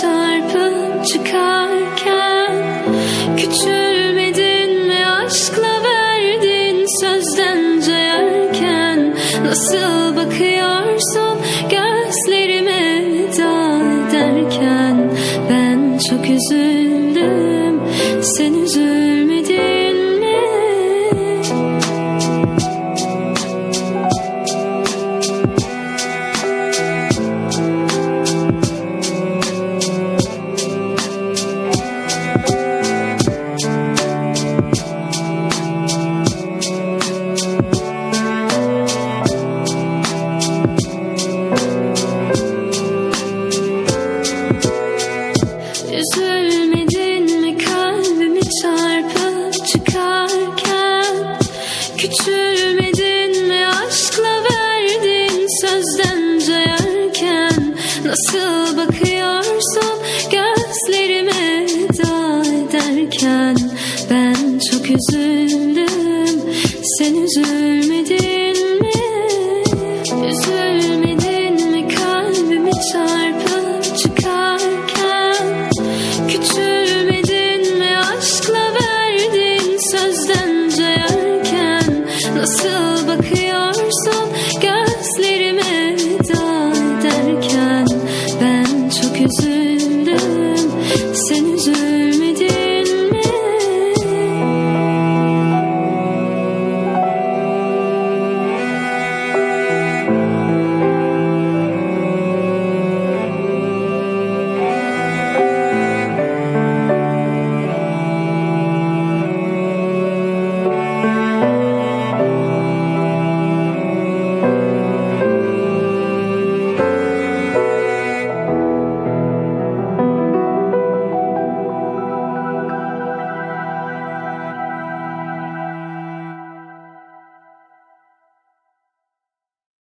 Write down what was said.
çarpıp çıkarken Küçülmedin mi? Aşkla verdin sözden cayarken. Nasıl bakıyorsun gözlerime veda Ben çok üzüldüm sen üzülmedin Küçülmedin mi? Aşkla verdin sözden cayarken Nasıl bakıyorsun gözlerime da ederken. Ben çok üzüldüm. Sen üzülmedin mi? Üzülmedin mi? Kalbimi çarpıp çıkarken. Küçülmedin mi? Aşkla verdin sözden cayarken Nasıl bakıyorsun gözlerime da derken Ben çok üzüldüm. Sen üzüldün